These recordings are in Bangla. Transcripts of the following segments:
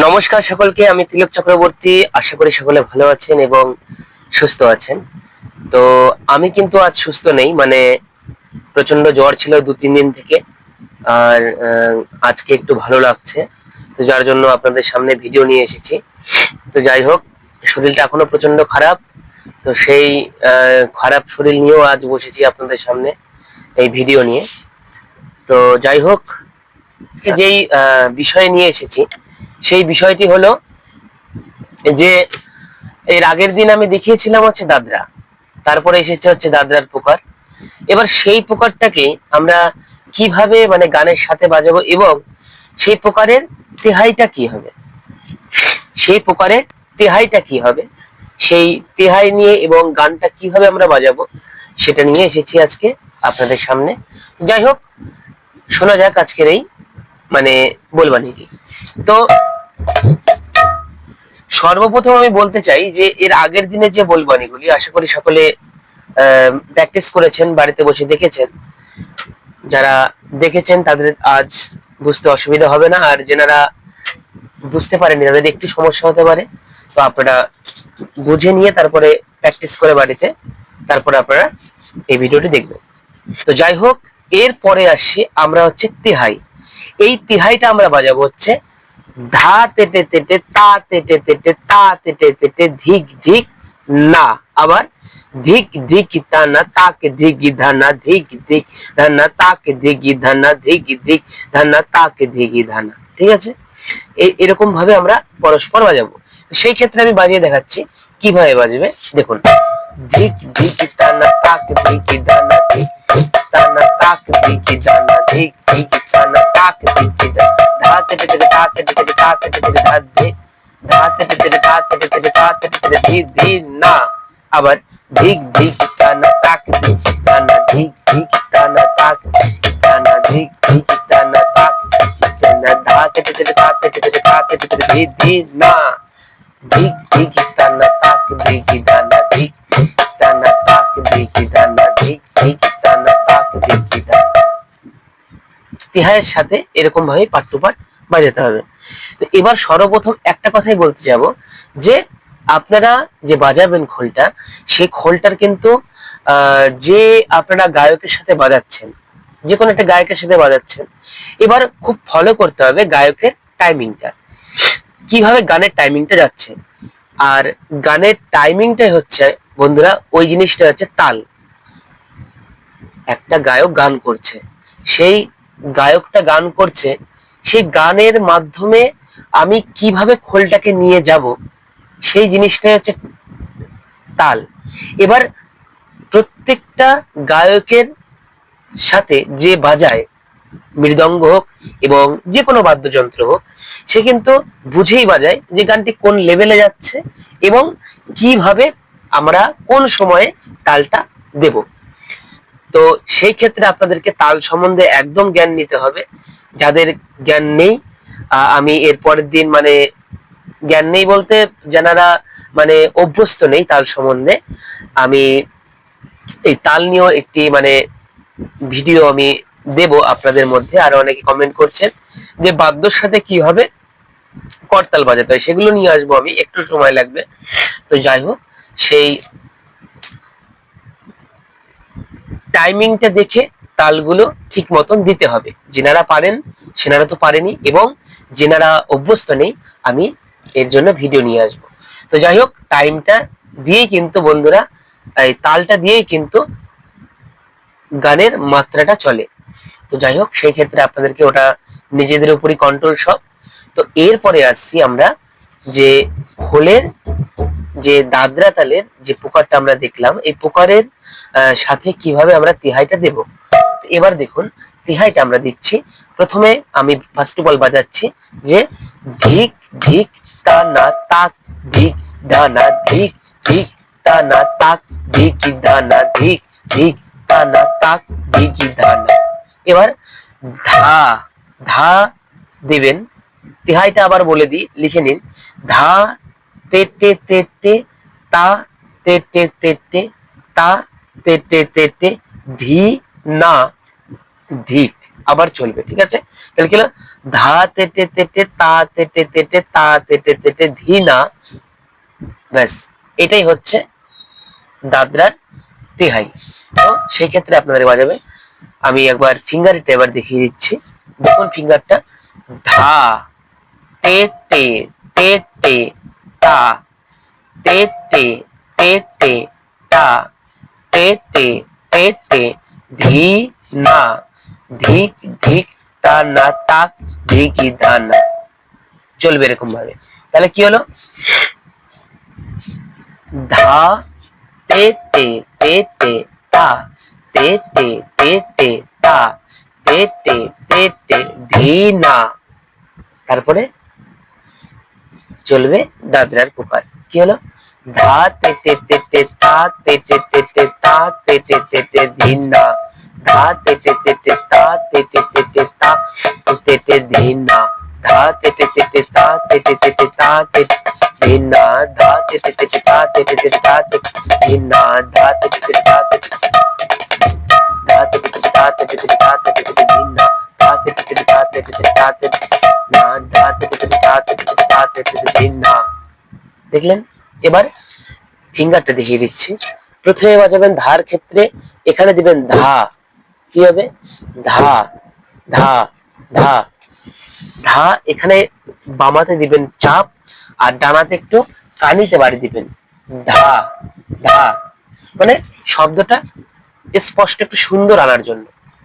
নমস্কার সকলকে, আমি তিলক চক্রবর্তী। আশা করি সকলে ভালো আছেন এবং সুস্থ আছেন। তো আমি কিন্তু আজ সুস্থ নেই মানে প্রচণ্ড জ্বর ছিল দু, তিন দিন থেকে। আর আজকে একটু ভালো লাগছে। তো যার জন্য আপনাদের সামনে ভিডিও নিয়ে এসেছি। তো যাই হোক, শরীরটা এখনও প্রচণ্ড খারাপ। তো সেই খারাপ শরীর নিয়েও আজ বসেছি আপনাদের সামনে এই ভিডিও নিয়ে। তো যাই হোক যেই বিষয় নিয়ে এসেছি সেই বিষয়টি হলো যে এর আগের দিন আমি দেখিয়েছিলাম হচ্ছে দাদরা। তারপরে এসেছে হচ্ছে দাদরার পোকার। এবার সেই পোকারটাকে আমরা কীভাবে মানে গানের সাথে বাজাবো এবং সেই প্রকারের তেহাইটা কি হবে? সেই প্রকারের তেহাইটা কি হবে? সেই তেহাই নিয়ে এবং গানটা কীভাবে আমরা বাজাবো সেটা নিয়ে এসেছি আজকে আপনাদের সামনে। যাই হোক, শোনা যাক আজকের এই মানে বলবানিটি তো সর্বপ্রথম আমি বলতে চাই যে এর আগের দিনে যে বলবানিগুলি আশা করি সকলে প্র্যাকটিস করেছেন, বাড়িতে বসে দেখেছেন। যারা দেখেছেন, তাদের আজ বুঝতে অসুবিধা হবে না। আর যেনারা বুঝতে পারেনি তাদের একটু সমস্যা হতে পারে। তো আপনারা বুঝে নিয়ে তারপরে প্র্যাকটিস করে বাড়িতে, তারপরে আপনারা এই ভিডিওটি দেখবেন। তো যাই হোক এর পরে আসছি, আমরা হচ্ছে তিহাই। এই তিহাইটা আমরা বাজাবো হচ্ছে ধা তেটে তেটে তা তেটে তেটে তা তেটে তেটে ধিক ধিক না। আবার ধিক ধিক টানা তাকে ধিগি ধানা ধিক ধিক ধানা তাকে ধিগি ধানা ধিক ধিক ধানা তাকে ধিগি ধানা ঠিক আছে? এরকম ভাবে আমরা পরস্পর বাজাবো। সেই ক্ষেত্রে আমি বাজিয়ে দেখাচ্ছি কীভাবে বাজবে। দেখুন। ধিক ধিক টানা তাক ধিকি ধানা ধিক টানা তাক ধিকি ধানা ধিক ধিক টানা তাক ধিকি ধানা ধাতে টেটে ধাতে টেটে ধাতে টেটে ধাত ধে ধাতে টেটে ধাতে টেটে ধাতে টেটে ধি ধি না আবার ধিক ধিক টানা তাক ধিক টানা ধিক ধিক টানা তাক টানা ধিক ধিক টানা তাক ধিক ধিক টানা তাক ধিকি দানা ধিক টানা তাক ধিকি দানা ধিক ধিক টানা তাক ধিকি দানা তিহায়ের সাথে এরকম ভাবে পাঠ টু পাঠ বাজাতে হবে। তো এবার সর্বপ্রথম একটা কথাই বলতে যাব যে, আপনারা যে বাজাবেন খোলটা, সেই খোলটার কিন্তু যে আপনারা গায়কের সাথে বাজাচ্ছেন, যে কোনো একটা গায়কের সাথে বাজাচ্ছেন, এবার খুব ফলো করতে হবে গায়কের টাইমিংটা কীভাবে গানের টাইমিংটা যাচ্ছে? আর গানের টাইমিংটাই হচ্ছে, বন্ধুরা, ওই জিনিসটা হচ্ছে তাল। একটা গায়ক গান করছে। সেই গায়কটা গান করছে, সেই গানের মাধ্যমে আমি কীভাবে খোলটাকে নিয়ে যাব, সেই জিনিসটাই হচ্ছে তাল। এবার প্রত্যেকটা গায়কের সাথে যে বাজায় মৃদঙ্গ হোক এবং যে কোনো বাদ্যযন্ত্র হোক, সে কিন্তু বুঝেই বাজায় যে গানটি কোন লেভেলে যাচ্ছে এবং কীভাবে আমরা কোন সময়ে তালটা দেব। তো সেই ক্ষেত্রে আপনাদেরকে তাল সম্বন্ধে একদম জ্ঞান নিতে হবে। যাদের জ্ঞান নেই আমি এর পরের দিন মানে জ্ঞান নেই বলতে যারা মানে অভ্যস্ত নেই তাল সম্বন্ধে, আমি এই তাল নিয়েও একটি মানে ভিডিও আমি দেব আপনাদের মধ্যে, আর অনেকে কমেন্ট করছেন যে বাদ্যর সাথে কি হবে? করতাল বাজাতে হয়, সেগুলো নিয়ে আসব আমি, একটু সময় লাগবে। তো যাই হোক, সেই টাইমিংটা দেখে তালগুলো ঠিক মতন দিতে হবে। যেনারা পারেন, সেনারা তো পারেনি, এবং যেনারা অভ্যস্ত নেই, আমি এর জন্য ভিডিও নিয়ে আসব। তো যাই হোক টাইমটা দিয়েই কিন্তু বন্ধুরা, এই তালটা দিয়েই কিন্তু গানের মাত্রাটা চলে। তো যাই হোক, সেই ক্ষেত্রে আপনাদেরকে ওটা নিজেদের উপরই কন্ট্রোল সব। তো এরপরে আসছি আমরা যে খোলের যে দাদরা তালের যে পোকারটা আমরা দেখলাম, এই পোকারের সাথে কীভাবে আমরা তিহাইটা দেব? এবার দেখুন, তিহাইটা আমরা দিচ্ছি। প্রথমে আমি ফার্স্ট অফ অল বাজাচ্ছি যে ধিক ধিক, তা না, তাক, ধিক দানা ধিক ধিক, তা না, তাক, ধিক দানা ধিক ধিক, তা না, তাক, ধিক দানা এবার ধা ধা দেবেন তিহাইটা আবার বলে দিই লিখে নিন ধা তে তে তে তে তা তে তে তে তে তা তে তে তে তে ধি না ধিক আবার চলবে ঠিক আছে তাহলে কি ধা তেটে তেটে তা তেটে তেটে তা তেটে তেটে ধি না ব্যাস এটাই হচ্ছে দাদরার তিহাই তো সেই ক্ষেত্রে আপনাদের বাজাবে আমি একবার ফিঙ্গারটা এবার দেখিয়ে দিচ্ছি দেখুন ফিঙ্গারটা ধা তে তে তে তে তা তে তে তে তে তা তে তে তে তে ধি না ধিক ধিক তা না তাক ধিকি দা না চলবে এরকম ভাবে তাহলে কি হলো ধা তে তে তে তে তা তে তে তে তা তে তে তে তে ধীনা তারপরে চলবে দাদরার প্রকার কি হলো ধা তে তে তে তে তা তে তে তে তে তা তে তে তে তে ধীনা ধা তে তে তে তে তা তে তে তে তে তা তে তে ধীনা धा ते ते ते ते ता ते ते ते ते ता ते ते ना धा ते ते ते ते ता ते ते ते ता ते ते ना धा ते ते ते ता ते দেখলেন, এবার ফিঙ্গারটা দেখিয়ে দিচ্ছি। প্রথমে বাজাবেন ধার ক্ষেত্রে, এখানে দিবেন ধা। কি হবে? ধা ধা ধা। ধা এখানে বামাতে দিবেন চাপ, আর ডানাতে একটু কানিতে বাড়ি দিবেন। ধা ধা। মানে শব্দটা স্পষ্ট, একটু সুন্দর আনার জন্য।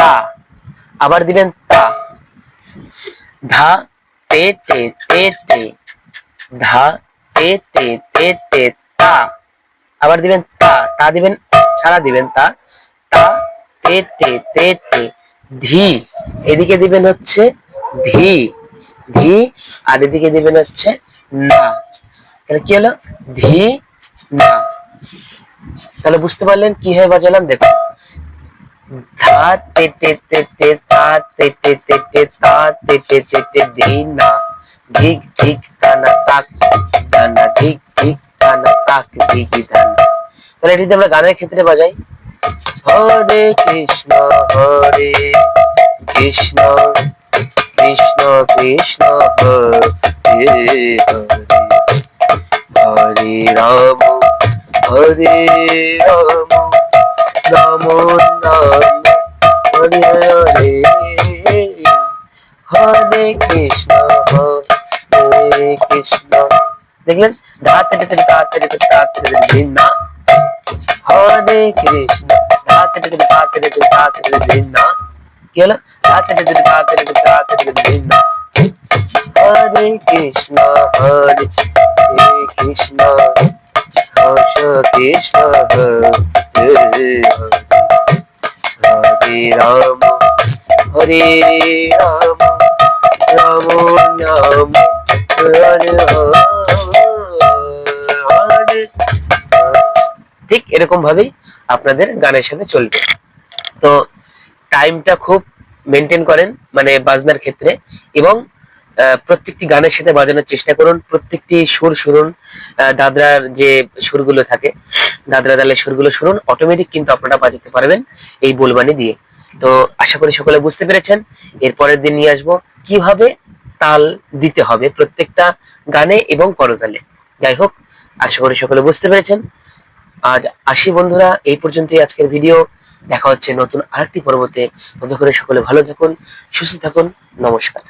তা। আবার দিবেন তা। ধা, তে তে তে তে। ধা, তে তে তে তে, তা। আবার দিবেন তা। তা দিবেন, ছাড়া দিবেন তা। তা, তে তে তে তে। ধি। এদিকে দিবেন হচ্ছে ধি। ধি, আর এদিকে দিবেন হচ্ছে না। তাহলে কি হলো? ধি, না। তাহলে বুঝতে পারলেন কি হয়ে বাজালাম? দেখো না ধিক ধিক ধিক তাক আমরা গানের ক্ষেত্রে বাজাই হরে কৃষ্ণ হরে কৃষ্ণ কৃষ্ণ কৃষ্ণ হরে হরে রাম হরে রাম হরে কৃষ্ণ হরে কৃষ্ণ দেখলেন ধাতে ধাতে ধাতে না হরে কৃষ্ণ ধাতে ধাতে ধাতে না কি হলো ধাতে ধাতে ধাতে না হরে কৃষ্ণ হরে কৃষ্ণ কৃষ্ণ হরে হরে রাম হরে রাম রাম হরে ঠিক এরকম ভাবেই আপনাদের গানের সাথে চলবে। তো টাইমটা খুব মেনটেন করেন মানে বাজনার ক্ষেত্রে, এবং প্রত্যেকটি গানের সাথে বাজানোর চেষ্টা করুন, প্রত্যেকটি সুর শুনুন দাদরার যে সুরগুলো থাকে, দাদরা দালের সুরগুলো শুনুন অটোমেটিক কিন্তু আপনারা বাজাতে পারবেন এই বোলবানি দিয়ে। তো আশা করি সকলে বুঝতে পেরেছেন এর পরের দিন নিয়ে আসব, কীভাবে তাল দিতে হবে প্রত্যেকটা গানে এবং করতালে। যাই হোক, আশা করি সকলে বুঝতে পেরেছেন। আজ আসি বন্ধুরা, এই পর্যন্তই আজকের ভিডিও। দেখা হচ্ছে নতুন আরেকটি পর্বতে। ততক্ষণে সকলে ভালো থাকুন, সুস্থ থাকুন। নমস্কার।